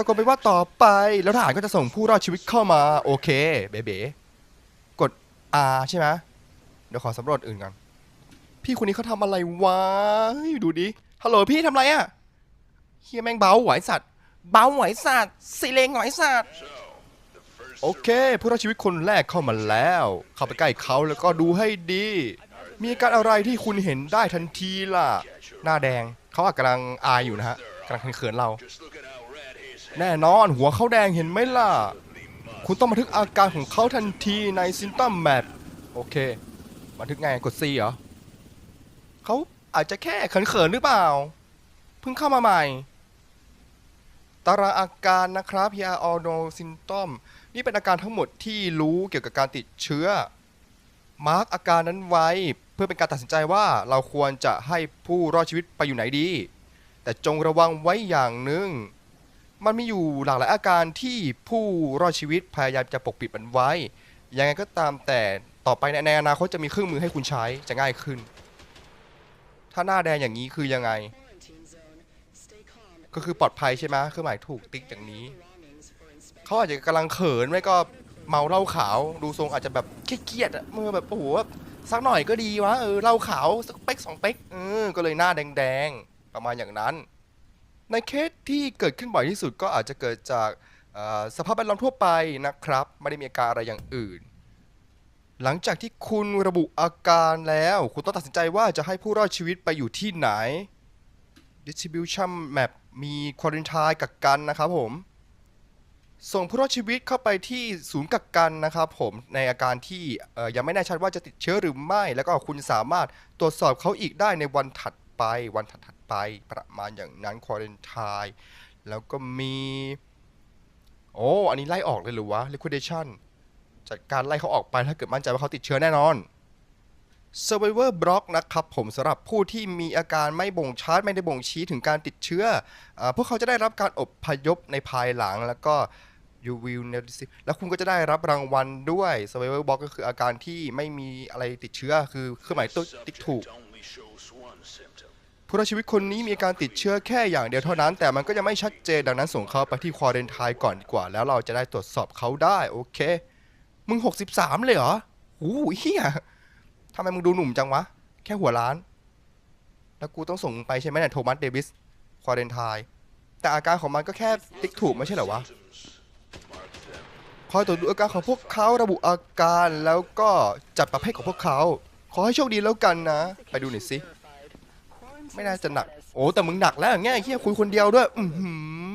ตะโกนไปว่าต่อไป แล้วทหารก็จะส่งผู้รอดชีวิตเข้ามาโอเคเบ๋ๆกด R ใช่ไหมเดี๋ยวขอสำรวจอื่นก่อนพี่คนนี้เขาทำอะไรวะเฮ้ยดูดิฮัลโหลพี่ทำอะไรอะเฮียแม่งเบาไหวสัตว์เบาไหวสัตว์สิเลงไหวสัตว์โอเค ผู้รอดชีวิตคนแรกเข้ามาแล้ว เข้าไปใกล้เขาแล้วก็ดูให้ดี มีการอะไรที่คุณเห็นได้ทันทีล่ะ หน้าแดงเขาอาจกำลังอายอยู่นะฮะกำลังเขินเรา แน่นอนหัวเขาแดงเห็นไหมล่ะ คุณต้องบันทึกอาการของเขาทันทีในซินตัมแมปโอเค บันทึกไงกด C เหรอเขาอาจจะแค่เขินๆหรือเปล่า เพิ่งเข้ามาใหม่ ตารางอาการนะครับ here are all no symptom นี่เป็นอาการทั้งหมดที่รู้เกี่ยวกับการติดเชื้อ มาร์กอาการนั้นไว้ เพื่อเป็นการตัดสินใจว่าเราควรจะให้ผู้รอดชีวิตไปอยู่ไหนดี แต่จงระวังไว้อย่างหนึ่ง มันมีอยู่หลากหลายอาการที่ผู้รอดชีวิตพยายามจะปกปิดมันไว้ ยังไงก็ตามแต่ต่อไปในในอนาคตจะมีเครื่องมือให้คุณใช้จะง่ายขึ้น ถ้าหน้าแดงอย่างนี้คือยังไง ก็คือปลอดภัยใช่ไหมเครื่องหมายถูกติ๊กอย่างนี้ เขาอาจจะกำลังเขินไม่ก็เมาเหล้าขาว ดูทรงอาจจะแบบเครียดๆอะมือแบบโอ้โหสักหน่อยก็ดีวะเออเหล้าขาวสักเป๊กสองเป๊กเออก็เลยหน้าแดงๆประมาณอย่างนั้น ในเคสที่เกิดขึ้นบ่อยที่สุดก็อาจจะเกิดจากสภาพแวดล้อมทั่วไปนะครับ ไม่ได้มีอาการอะไรอย่างอื่น หลังจากที่คุณระบุอาการแล้ว คุณต้องตัดสินใจว่าจะให้ผู้รอดชีวิตไปอยู่ที่ไหน distribution map มี quarantine กักกันนะครับผม ส่งผู้รอดชีวิตเข้าไปที่ศูนย์กักกันนะครับผมในอาการที่ยังไม่แน่ชัดว่าจะติดเชื้อหรือไม่ แล้วก็คุณสามารถตรวจสอบเขาอีกได้ในวันถัด ไปวันถัดๆไปประมาณอย่างนั้น quarantine แล้วก็มี โอ้ อันนี้ไล่ออกเลยหรือวะ liquidation จัดการไล่เขาออกไปถ้าเกิดมั่นใจว่าเขาติดเชื้อแน่นอน Survivor Block นะครับผมสำหรับผู้ที่มีอาการไม่บ่งชัดไม่ได้บ่งชี้ถึงการติดเชื้ออพวกเขาจะได้รับการอบพยพในภายหลังแล้วก็ you will never receive แล้วคุณก็จะได้รับรางวัลด้วย Survivor Block ก็คืออาการที่ไม่มีอะไรติดเชื้อ คือเครื่องหมายตัวติ๊กถูก ผู้รอดชีวิตคนนี้มีการติดเชื้อแค่อย่างเดียวเท่านั้น แต่มันก็ยังไม่ชัดเจนดังนั้นส่งเขาไปที่ควอเรนไทน์ก่อนดีกว่า แล้วเราจะได้ตรวจสอบเขาได้โอเค มึง 63 เลยเหรอโอ้โหเฮียทำไมมึงดูหนุ่มจังวะ แค่หัวล้าน แล้วกูต้องส่งมึงไปใช่ไหมเนี่ยโทมัสเดวิสควอเรนไทน์แต่อาการของมันก็แค่ติ๊กถูกไม่ใช่เหรอวะคอยตรวจดูอาการของพวกเขาระบุอาการแล้วก็จัดประเภทของพวกเขา ขอให้โชคดีแล้วกันนะ ไปดูหน่อยสิ ไม่น่าจะหนัก โอ้แต่มึงหนักแล้วอย่างเงี้ยไอ้เฮียคุยคนเดียวด้วย อือหือ